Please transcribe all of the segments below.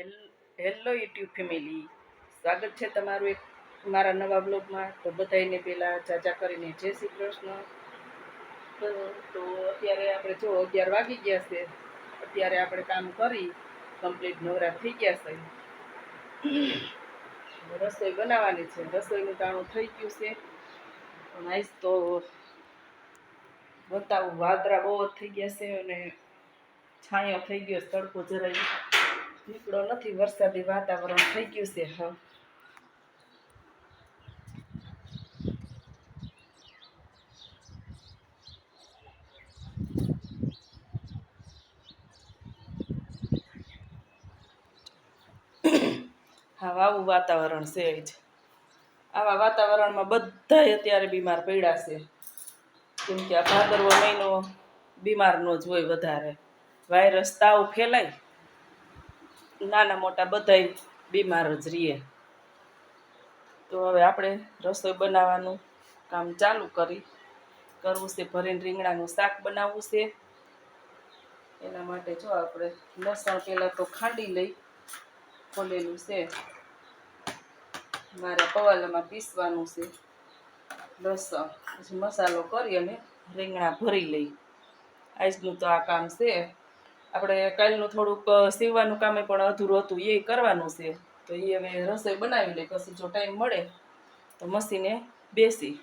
હેલ- YouTube family. સ્વાગત છે તમારું એક મારા નવા બ્લોગમાં. તો બધાને પહેલાં ચાચા કરીને જય શ્રી કૃષ્ણ. તો અત્યારે આપણે જો અગિયાર વાગી ગયા છે. અત્યારે આપણે કામ કરી કમ્પ્લીટ નવરા થઈ ગયા છે. રસોઈ બનાવવાની છે. રસોઈનું ટાણું થઈ ગયું છે. આજ તો બતાવું વાદરા બહુ થઈ ગયા છે અને છાંયો થઈ ગયો તડકો જરાય નીકળો નથી વરસાદી વાતાવરણ થઈ ગયું છે, હા. હા, આવું વાતાવરણ છે જ. આવા વાતાવરણમાં બધા અત્યારે બીમાર પડ્યા છે. કેમ કે આ ભાદરવો મહિનો બીમારનો જ હોય વધારે. વાયરસ તાવ ફેલાય નાના મોટા બધાય બીમાર જ રહીએ. તો હવે આપણે રસોઈ બનાવવાનું કામ ચાલુ કરી. કરવું છે ભરીને રીંગણાનું શાક બનાવવું છે. એના માટે જો આપણે લસણ પહેલાં તો ખાંડી લઈ ખોલેલું છે. મારે પવાલામાં પીસવાનું છે. લસણ, પછી મસાલો કરી અને રીંગણા ભરી લઈ. આજનું તો આ કામ છે. આપણે કાલનું થોડુંક સીવવાનું કામે પણ અધૂરું હતું એ કરવાનું છે. તો એ હવે રસોઈ બનાવી લઈ, પછી જો ટાઈમ મળે તો મસીને બેસી.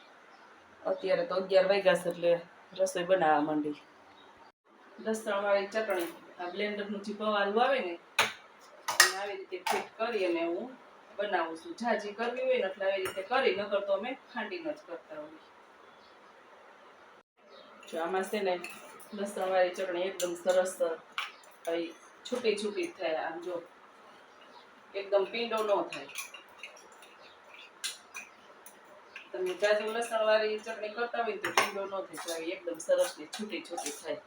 અત્યારે તો અગિયાર વાગ્યા છે એટલે રસોઈ બનાવવા માંડી. લસણવાળી ચટણી, આ બ્લેન્ડરનું જે પવાલું આવે ને, એને આવી રીતે ફિટ કરી અને હું બનાવું છું. જાજી કરવી હોય ને એટલે આવી રીતે કરી, નકર તો અમે ખાંડીને જ કરતા હોઈએ. આમાં છે ને લસણવાળી ચટણી એકદમ સરસ, કઈ છૂટી છૂટી થાય આમ જો. એકદમ પીંડો ન થાય. તમે જાજુ લસણવાળી ચટણી કરતા હોય તો પીંડો ન થાય, તો એકદમ સરસ ને છૂટી છૂટી થાય.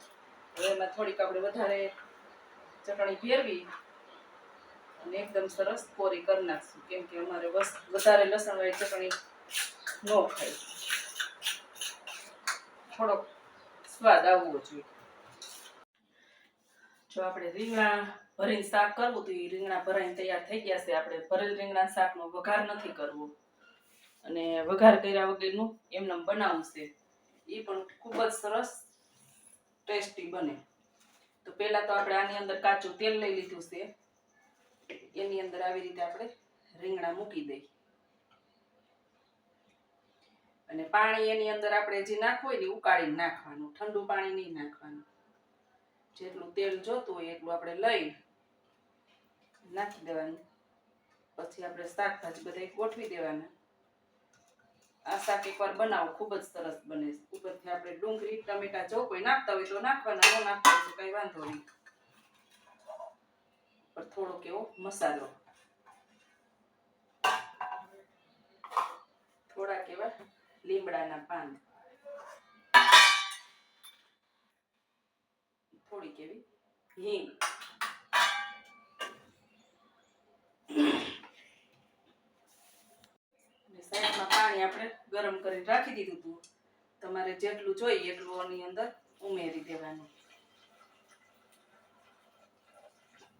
હવે એમાં થોડીક આપણે વધારે ચટણી ફેરવી અને એકદમ સરસ કોરી કરી નાખશું, કેમ કે અમારે વધારે લસણવાળી ચટણી ન ખાય થોડોક સ્વાદ આવવો જોઈએ. જો આપણે રીંગણા ભરીને શાક કરવું તો એ રીંગણા ભરાઈને તૈયાર થઈ ગયા છે. આપણે ભરેલ રીંગણા શાકનો વઘાર નથી કરવો. અને વઘાર કર્યા વગરનું એમને બનાવવું છે. એ પણ ખૂબ જ સરસ ટેસ્ટી બને. તો પહેલાં તો આપણે આની અંદર કાચું તેલ લઈ લીધું છે. એની અંદર આવી રીતે આપણે રીંગણા મૂકી દઈ અને પાણી એની અંદર આપણે જે નાખવું હોય ને ઉકાળીને નાખવાનું. ઠંડુ પાણી નહીં નાખવાનું. જેટલું તેલ જોતું હોય એટલું આપણે લઈ નાખી દેવાનું. પછી આપણે શાકભાજી બધા ગોઠવી દેવાના. આ શાક એકવાર બનાવો, ખૂબ જ સરસ બને ઉપરથી આપણે ડુંગળી, ટમેટા જો કોઈ નાખતા હોય તો નાખવાના, ન નાખતા હોય તો કઈ વાંધો નહીં. પર થોડોક એવો મસાલો. થોડાક એવા લીમડાના પાન થોડીક એવી હિંગ. સાઈડમાં પાણી આપણે ગરમ કરી રાખી દીધું હતું. તમારે જેટલું જોઈએ એટલું આની અંદર ઉમેરી દેવાનું.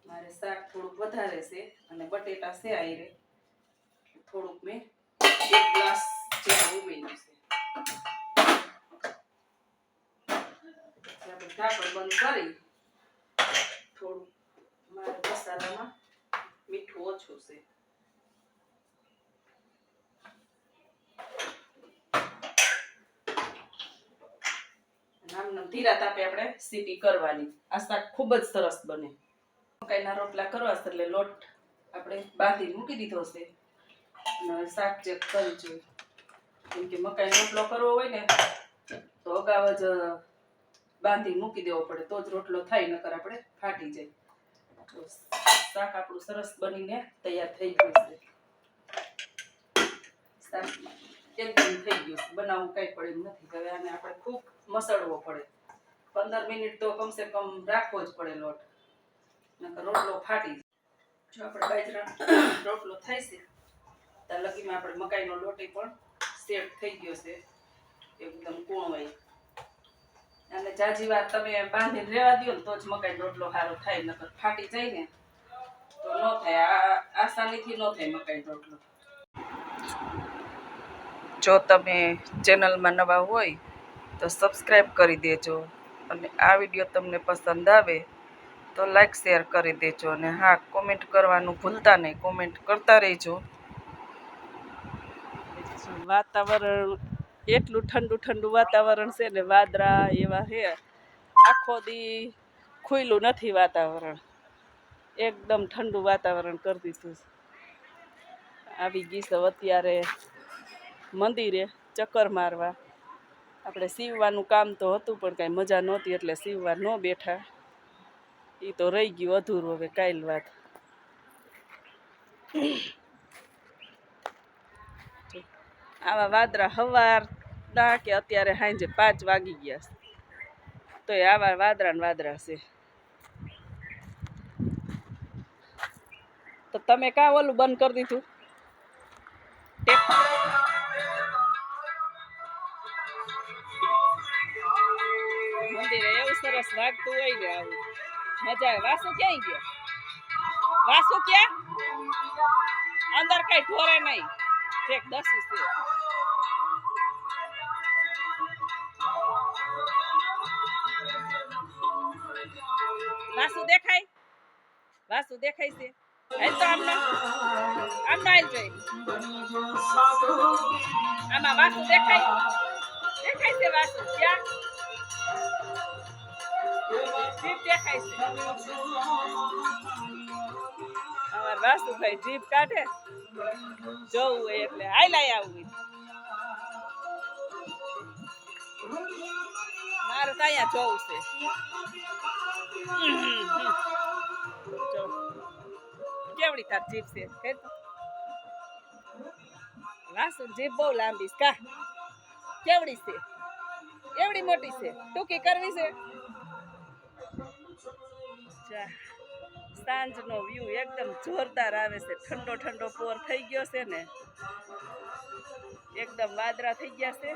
મારે શાક થોડુંક વધારે છે અને બટેટા છે આયરે. થોડુંક મેં એક ગ્લાસ છે મીઠું ઓછું છે તાપે આપણે સીટી કરવાની આ શાક ખૂબ જ સરસ બને મકાઈના રોટલા કરવા છે એટલે લોટ આપણે બાંધી મૂકી દીધો છે શાક ચેક કરી જોઈએ કેમ કે મકાઈનો રોટલો કરવો હોય ને, તો અગાઉ જ બાંધી મૂકી દેવો પડે, તો જ રોટલો થાય, નકર આપણે ફાટી જાય. તો શાક આપણું સરસ બનીને તૈયાર થઈ ગયું છે. શાક એકદમ થઈ ગયું બનાવવું કાંઈ પડે એમ નથી. હવે આને આપણે ખૂબ મસળવો પડે. પંદર મિનિટ તો કમસે કમ રાખવો જ પડે લોટ. નકર રોટલો ફાટી જાય. જો આપણે બાજરા રોટલો થાય છે, ત્યાં લગીમાં આપણે મકાઈનો લોટ પણ સેટ થઈ ગયો છે. એકદમ કૂણવાય અને જાજી વાર તમે બાંધીને રહેવા દો ને તો જ મકાઈ રોટલો સારો થાય, નકર ફાટી જાય ને તો ન થાય. આસાનીથી ન થાય મકાઈ રોટલો. જો તમે ચેનલમાં નવા હોય તો સબસ્ક્રાઈબ કરી દેજો અને આ વીડિયો તમને પસંદ આવે તો લાઈક શેર કરી દેજો અને હા, કોમેન્ટ કરવાનું ભૂલતા નહીં. કોમેન્ટ કરતા રહેજો. વાતાવરણ એટલું ઠંડુ ઠંડુ વાતાવરણ છે ને વાદળા એવા છે. આખો દી ખુલ્લું નથી વાતાવરણ. એકદમ ઠંડુ વાતાવરણ કરી દીધું. આવી ગઈ છે અત્યારે મંદિરે ચક્કર મારવા. આપણે સીવવાનું કામ તો હતું પણ કાંઈ મજા નહોતી એટલે સીવવા ન બેઠા. એ તો રહી ગયું અધૂરું હવે કાલ વાત. આવા વાદરા હવારના કે અત્યારે સાંજે પાંચ વાગી ગયા છે. તો એ આવા વાદરા ને વાદરા છે. તો તમે કાં ઓલું બંધ કરી દીધું? મંદિરે એવું સરસ લાગતું હોય ને આવું. મજા આવે. વાસુ ક્યાંય ગયો? વાસુ ક્યાં? અંદર કઈ ઢોરે નહીં. ઠેક, દસ છે વાસુ દેખાય છે. હાલ તો આમનો આમનો હાલ જોઈ. આમાં વાસુ દેખાય. દેખાય છે વાસુ. ક્યાં? જીભ દેખાય છે. અમાર વાસુભાઈ જીભ કાઢે. જોવું એટલે લાઈ આવું મારે ત્યાં જોવું છે. તાર જીભ છે કહે તો. વાસુ જીભ બહુ લાંબી કા? કેવડી છે? એવડી મોટી છે? ટૂંકી કરવી છે. સાંજનો વ્યૂ એકદમ જોરદાર આવે છે. ઠંડો ઠંડો પોર થઈ ગયો છે ને. એકદમ વાદરા થઈ ગયા છે.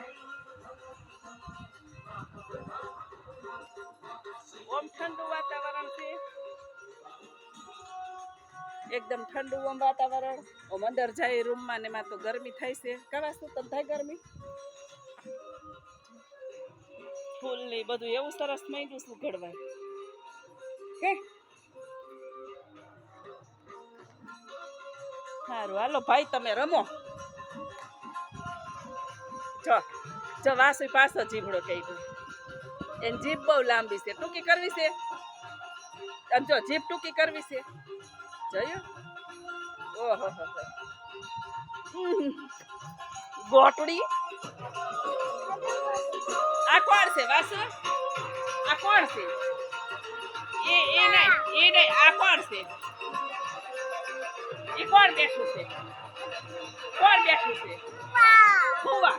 ઓમ ઠંડુ એકદમ ઠંડુ આમ વાતાવરણ. ઓમ અંદર જાય રૂમમાં ને એમાં તો ગરમી થાય છે. કવા શું તમ થાય ગરમી? ફૂલ ને બધું એવું સરસ માંડ્યું શું ઘડવાય કે સારું હાલો ભાઈ તમે રમો. જો જો વાસુ પાછો જીભડો કહી દઉં. એની જીભ બહુ લાંબી છે. ટૂંકી કરવી છે? અને જો જીભ ટૂંકી કરવી છે? જોયું ઓહો. ગોટડી? આ કોણ છે વાસુ? આ કોણ છે? એ એ નહીં એ નહીં આ કોણ છે? એ કોણ બેઠું છે? કોણ બેઠું છે? ફુવા